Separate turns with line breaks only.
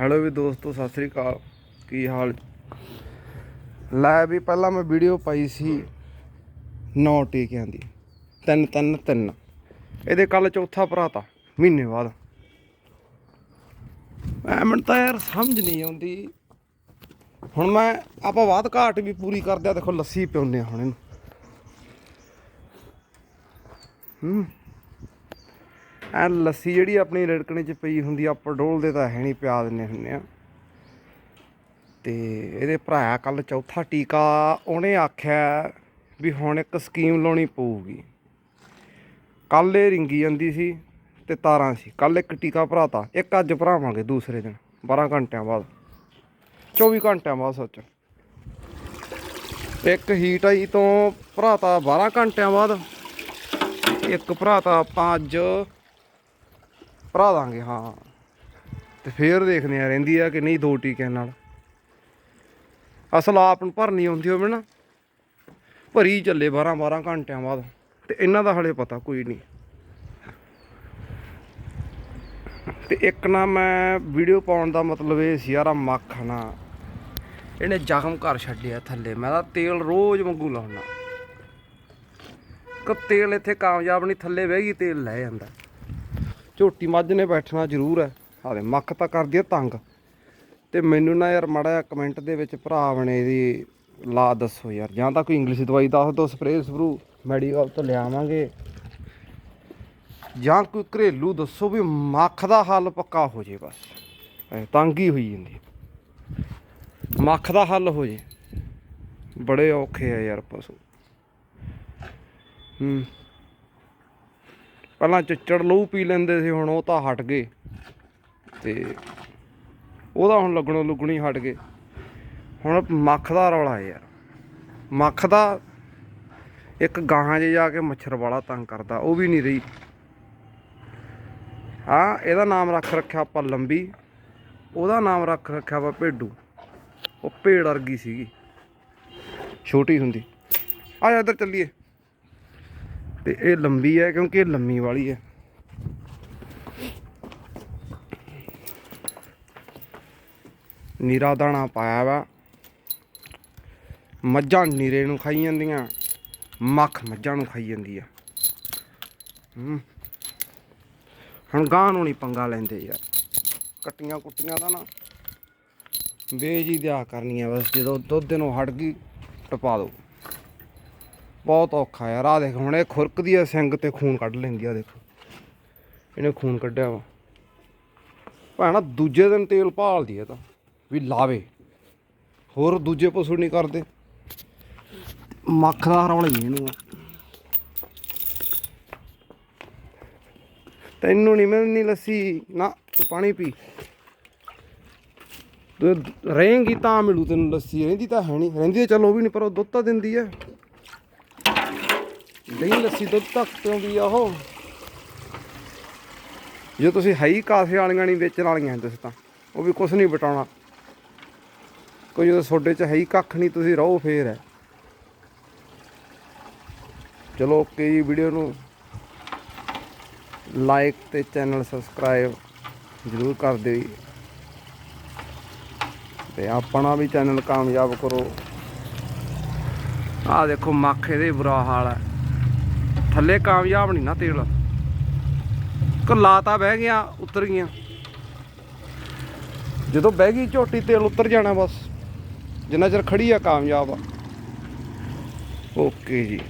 Hello ਵੀ ਦੋਸਤੋ, ਸਤਿ ਸ੍ਰੀ ਅਕਾਲ। ਕੀ ਹਾਲ? ਲੈ ਵੀ ਪਹਿਲਾਂ ਮੈਂ ਵੀਡੀਓ ਪਾਈ ਸੀ ਨੌ ਟੀਕਿਆਂ ਦੀ। ਤਿੰਨ ਤਿੰਨ ਤਿੰਨ। ਇਹਦੇ ਕੱਲ ਚੌਥਾ ਭਰਾਤਾ ਮਹੀਨੇ ਬਾਅਦ। ਐ ਮੈਨੂੰ ਤਾਂ ਯਾਰ ਸਮਝ ਨਹੀਂ ਆਉਂਦੀ। ਹੁਣ ਮੈਂ, ਆਪਾਂ ਬਾਤ ਘਾਟ ਵੀ ਪੂਰੀ ਕਰਦੇ ਆ, ਦੇਖੋ ਲੱਸੀ ਪਿਉਨੇ ਆ ਹੁਣ ਇਹਨੂੰ। ਹੂੰ। ਐ ਲੱਸੀ ਜਿਹੜੀ ਆਪਣੀ ਰਿੜਕਣੇ ਚ ਪਈ ਹੁੰਦੀ ਆ ਪਡੋਲ ਦੇ ਤਾਂ ਹੈ ਨਹੀਂ, ਪਿਆ ਦਿੰਦੇ ਹੁੰਨੇ ਆ। ਤੇ ਇਹਦੇ ਭਰਾ ਕੱਲ ਚੌਥਾ ਟੀਕਾ, ਉਹਨੇ ਆਖਿਆ ਵੀ ਹੁਣ ਇੱਕ ਸਕੀਮ ਲਾਉਣੀ ਪਊਗੀ। ਕੱਲ ਇਹ ਰਿੰਗੀ ਜਾਂਦੀ ਸੀ ਤੇ ਤਾਰਾਂ ਸੀ। ਕੱਲ ਇੱਕ ਟੀਕਾ ਭਰਾਤਾ, ਇੱਕ ਅੱਜ ਭਰਾਵਾਂਗੇ ਦੂਸਰੇ ਦਿਨ 12 ਘੰਟਿਆਂ ਬਾਅਦ। 24 ਘੰਟਿਆਂ ਬਾਅਦ ਸੱਚ। ਇੱਕ ਹੀਟ ਆਈ ਤੋਂ ਭਰਾਤਾ 12 ਘੰਟਿਆਂ ਬਾਅਦ, ਇੱਕ ਭਰਾਤਾ ਆਪਾਂ ਅੱਜ ਭਰਾ ਦਾਂਗੇ, ਹਾਂ। ਤੇ ਫੇਰ ਦੇਖਦੇ ਆ ਰਹਿੰਦੀ ਆ ਕਿ ਨਹੀਂ ਦੋ ਟੀਕਿਆਂ ਨਾਲ। ਅਸਲ ਆਪ ਨੂੰ ਭਰਨੀ ਆਉਂਦੀ ਹੋਵੇ ਨਾ, ਭਰੀ ਚੱਲੇ 12 12 ਘੰਟਿਆਂ ਬਾਅਦ, ਤੇ ਇਹਨਾਂ ਦਾ ਹਲੇ ਪਤਾ ਕੋਈ ਨਹੀਂ। ਤੇ ਇੱਕ ਨਾ ਮੈਂ ਵੀਡੀਓ ਪਾਉਣ ਦਾ ਮਤਲਬ ਇਹ ਸੀ ਯਾਰ, ਆਹ ਮੱਖ ਨਾ। ਇਹਨੇ ਜ਼ਖਮ ਕਰ ਛੱਡਿਆ ਥੱਲੇ। ਮੈਂ ਤਾਂ ਤੇਲ ਰੋਜ਼ ਵਾਂਗੂ ਲਾਉਣਾ ਕਿ ਤੇਲ ਇੱਥੇ ਕਾਮਯਾਬ ਨਹੀਂ, ਥੱਲੇ ਬਹਿ ਗਈ, ਤੇਲ ਲੈ ਜਾਂਦਾ। ਝੋਟੀ ਮੱਝ ਨੇ ਬੈਠਣਾ ਜ਼ਰੂਰ ਹੈ। ਹਾਲੇ ਮੱਖ ਤਾਂ ਕਰਦੀ ਹੈ ਤੰਗ। ਤੇ ਮੈਨੂੰ ਨਾ ਯਾਰ ਮਾੜਾ ਜਿਹਾ ਕਮੈਂਟ ਦੇ ਵਿੱਚ ਭਰਾ ਬਣੇ ਦੀ ਲਾ ਦੱਸੋ ਯਾਰ। ਜਾਂ ਤਾਂ ਕੋਈ ਇੰਗਲਿਸ਼ ਦਵਾਈ ਦੱਸ ਦਿਓ ਸਪਰੇਅ ਸਪਰੂ ਮੈਡੀਕਲ ਤੋਂ ਲਿਆਵਾਂਗੇ। ਜਾਂ ਕੋਈ ਘਰੇਲੂ ਦੱਸੋ ਵੀ ਮੱਖ ਦਾ ਹੱਲ ਪੱਕਾ ਹੋ ਜੇ ਬਸ। ਐ ਤੰਗ ਹੀ ਹੋਈ ਜਾਂਦੀ। ਮੱਖ ਦਾ ਹੱਲ ਹੋ ਜੇ। ਬੜੇ ਔਖੇ ਆ ਯਾਰ ਪਸ਼ੂ। ਹੂੰ। ਪਹਿਲਾਂ ਚਿੱਚੜ ਲਹੂ ਪੀ ਲੈਂਦੇ ਸੀ, ਹੁਣ ਉਹ ਤਾਂ ਹਟ ਗਏ। ਤੇ ਉਹਦਾ ਹੁਣ ਲੱਗਣੋਂ ਲੁਗਣੀ ਹਟ ਗਏ। ਹੁਣ ਮੱਖ ਦਾ ਰੌਲਾ ਯਾਰ। ਮੱਖ ਦਾ ਇੱਕ ਗਾਹਾਂ 'ਚ ਜਾ ਕੇ ਮੱਛਰ ਵਾਲਾ ਤੰਗ ਕਰਦਾ, ਉਹ ਵੀ ਨਹੀਂ ਰਹੀ। ਹਾਂ, ਇਹਦਾ ਨਾਮ ਰੱਖ ਰੱਖਿਆ ਆਪਾਂ ਲੰਬੀ। ਉਹਦਾ ਨਾਮ ਰੱਖ ਰੱਖਿਆ ਵਾ ਭੇਡੂ। ਉਹ ਭੇੜ ਵਰਗੀ ਸੀਗੀ। ਛੋਟੀ ਹੁੰਦੀ। ਆ ਇੱਧਰ ਚੱਲੀਏ। ਤੇ ਇਹ ਲੰਬੀ ਹੈ ਕਿਉਂਕਿ ਇਹ ਲੰਮੀ ਵਾਲੀ ਹੈ। ਨੀਰਾ ਦਾਣਾ ਪਾਇਆ ਵਾ। ਮੱਝਾਂ ਨੀਰੇ ਨੂੰ ਖਾਈ ਜਾਂਦੀਆਂ, ਮੱਖ ਮੱਝਾਂ ਨੂੰ ਖਾਈ ਜਾਂਦੀ ਆ। ਹੂੰ। ਹੁਣ ਗਾਂ ਨੂੰ ਨਹੀਂ ਪੰਗਾ ਲੈਂਦੇ ਯਾਰ। ਕੱਟੀਆਂ ਕੁੱਟੀਆਂ ਦਾ ਨਾ ਵੇਜ ਹੀ ਦਿਆ ਕਰਨੀਆਂ ਬਸ, ਜਦੋਂ ਦੁੱਧ ਨੂੰ ਹਟ ਗਈ, ਟਪਾ ਦੋ। ਬਹੁਤ ਔਖਾ ਯਾਰ। ਆ ਦੇਖ, ਹੁਣ ਇਹ ਖੁਰਕਦੀ ਆ ਸਿੰਗ ਤੇ ਖੂਨ ਕੱਢ ਲੈਂਦੀ ਆ ਦੇਖੋ। ਇਹਨੇ ਖੂਨ ਕੱਢਿਆ ਵਾ। ਭੈਣਾ, ਦੂਜੇ ਦਿਨ ਤੇਲ ਭਾਲਦੀ ਆ ਤਾਂ, ਵੀ ਲਾਵੇ। ਹੋਰ ਦੂਜੇ ਪਸ਼ੂ ਨਹੀਂ ਕਰਦੇ। ਮੱਖ ਦਾ ਰੌਲਾ ਹੀ ਇਹਨੂੰ ਤੈਨੂੰ ਨਹੀਂ ਮਿਲਣੀ ਲੱਸੀ, ਨਾ ਤੂੰ ਪਾਣੀ ਪੀ। ਤੂੰ ਰਹੇਂਗੀ ਤਾਂ ਮਿਲੂ ਤੈਨੂੰ ਲੱਸੀ, ਰਹਿੰਦੀ ਤਾਂ ਹੈ ਨਹੀਂ ਰਹਿੰਦੀ ਤਾਂ ਉਹ ਵੀ ਨਹੀਂ ਪਰ ਉਹ ਦੁੱਧ ਤਾਂ ਦਿੰਦੀ ਹੈ ਦਹੀਂ ਲੱਸੀ ਦੁੱਧ ਤੱਕ ਪਿਉਂਦੀ ਆ ਉਹ। ਜੇ ਤੁਸੀਂ ਹੈ ਹੀ ਕਾਸੇ ਵਾਲੀਆਂ ਨਹੀਂ ਵੇਚਣ ਵਾਲੀਆਂ ਤੁਸੀਂ ਤਾਂ, ਉਹ ਵੀ ਕੁਝ ਨਹੀਂ ਬਟਾਉਣਾ ਕੋਈ ਜਦੋਂ ਤੁਹਾਡੇ ਚ ਹੈ ਹੀ ਕੱਖ ਨਹੀਂ, ਤੁਸੀਂ ਰਹੋ ਫੇਰ। ਹੈ ਚਲੋ ਓਕੇ ਜੀ, ਵੀਡੀਓ ਨੂੰ ਲਾਈਕ ਤੇ ਚੈਨਲ ਸਬਸਕ੍ਰਾਈਬ ਜ਼ਰੂਰ ਕਰ ਦਿਓ ਜੀ। ਤੇ ਆਪਣਾ ਵੀ ਚੈਨਲ ਕਾਮਯਾਬ ਕਰੋ। ਆਹ ਦੇਖੋ, ਮੱਖ ਇਹਦੇ ਬੁਰਾ ਹਾਲ ਹੈ ਥੱਲੇ ਕਾਮਯਾਬ ਨਹੀਂ ਨਾ ਤੇਲ। ਕੱਲਾ ਤਾਂ ਬਹਿ ਗਿਆ, ਉਤਰ ਗਈਆਂ। ਜਦੋਂ ਬਹਿ ਗਈ ਝੋਟੀ, ਤੇਲ ਉਤਰ ਜਾਣਾ ਬਸ। ਜਿੰਨਾ ਚਿਰ ਖੜੀ ਆ, ਕਾਮਯਾਬ ਆ। ਓਕੇ ਜੀ।